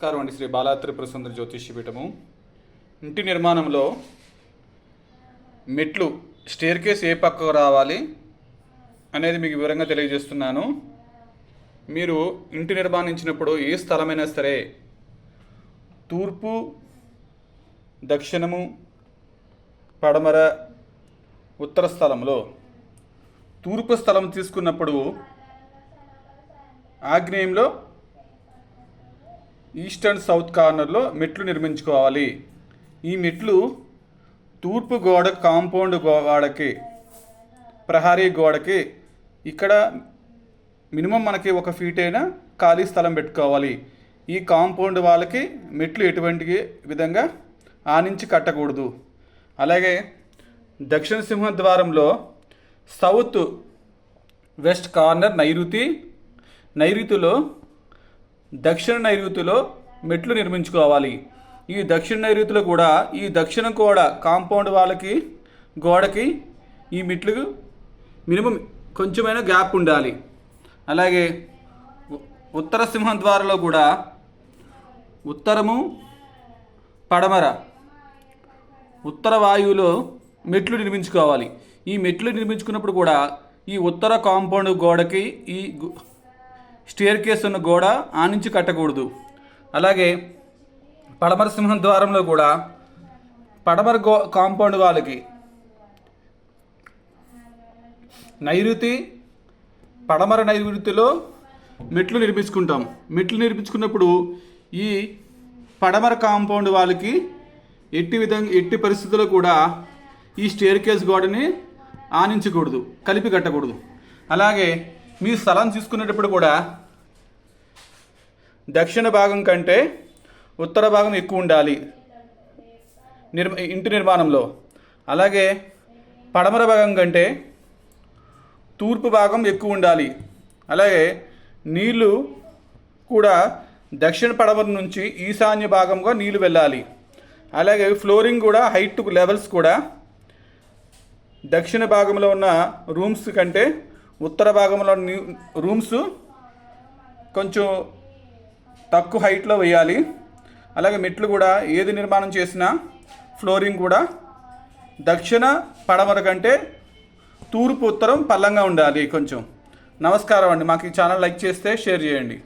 నమస్కారం అండి శ్రీ బాలాత్రిపుర సుందర జ్యోతిష్య పీఠము. ఇంటి నిర్మాణంలో మెట్లు స్టేర్ కేస్ ఏ పక్కకు రావాలి అనేది మీకు వివరంగా తెలియజేస్తున్నాను. మీరు ఇంటి నిర్మాణించినప్పుడు ఏ స్థలమైనా సరే తూర్పు దక్షిణము పడమర ఉత్తర స్థలంలో తూర్పు స్థలం తీసుకున్నప్పుడు ఆగ్నేయంలో ఈస్ట్ అండ్ సౌత్ కార్నర్లో మెట్లు నిర్మించుకోవాలి. ఈ మెట్లు తూర్పు గోడ కాంపౌండ్ గోడకి ప్రహారీ గోడకి ఇక్కడ మినిమం మనకి ఒక ఫీట్ అయినా ఖాళీ స్థలం పెట్టుకోవాలి. ఈ కాంపౌండ్ వాళ్ళకి మెట్లు ఎటువంటి విధంగా ఆనించి కట్టకూడదు. అలాగే దక్షిణ సింహద్వారంలో సౌత్ వెస్ట్ కార్నర్ నైరుతి నైరుతిలో దక్షిణ నైరుతిలో మెట్లు నిర్మించుకోవాలి. ఈ దక్షిణ నైరుతిలో కూడా ఈ దక్షిణ గోడ కాంపౌండ్ వాళ్ళకి గోడకి ఈ మెట్లు మినిమం కొంచెమైనా గ్యాప్ ఉండాలి. అలాగే ఉత్తర ఉత్తర సింహద్వారంలో కూడా ఉత్తరము పడమర ఉత్తర వాయువులో మెట్లు నిర్మించుకోవాలి. ఈ మెట్లు నిర్మించుకున్నప్పుడు కూడా ఈ ఉత్తర కాంపౌండ్ గోడకి ఈ స్టేర్ కేస్ ఉన్న గోడ ఆ నుంచి కట్టకూడదు. అలాగే పడమర సింహం ద్వారంలో కూడా పడమర గో కాంపౌండ్ వాళ్ళకి నైరుతి పడమర నైరుతిలో మెట్లు నిర్మించుకుంటాం. మెట్లు నిర్మించుకున్నప్పుడు ఈ పడమర కాంపౌండ్ వాళ్ళకి ఎట్టి విధంగా ఎట్టి పరిస్థితుల్లో కూడా ఈ స్టేర్ కేస్ గోడని ఆనించకూడదు కలిపి కట్టకూడదు. అలాగే మీ స్థలం తీసుకునేటప్పుడు కూడా దక్షిణ భాగం కంటే ఉత్తర భాగం ఎక్కువ ఉండాలి. నిర్మ ఇంటి నిర్మాణంలో. అలాగే పడమర భాగం కంటే తూర్పు భాగం ఎక్కువ ఉండాలి. అలాగే నీళ్ళు కూడా దక్షిణ పడమర నుంచి ఈశాన్య భాగంగా నీళ్ళు వెళ్ళాలి. అలాగే ఫ్లోరింగ్ కూడా హైట్ లెవెల్స్ కూడా దక్షిణ భాగంలో ఉన్న రూమ్స్ కంటే ఉత్తర భాగంలో రూమ్స్ కొంచెం తక్కువ హైట్లో వేయాలి. అలాగే మెట్లు కూడా ఏది నిర్మాణం చేసినా ఫ్లోరింగ్ కూడా దక్షిణ పడమర కంటే తూర్పు ఉత్తరం పల్లంగా ఉండాలి కొంచెం. నమస్కారం అండి. మాకు ఈ ఛానల్ లైక్ చేస్తే షేర్ చేయండి.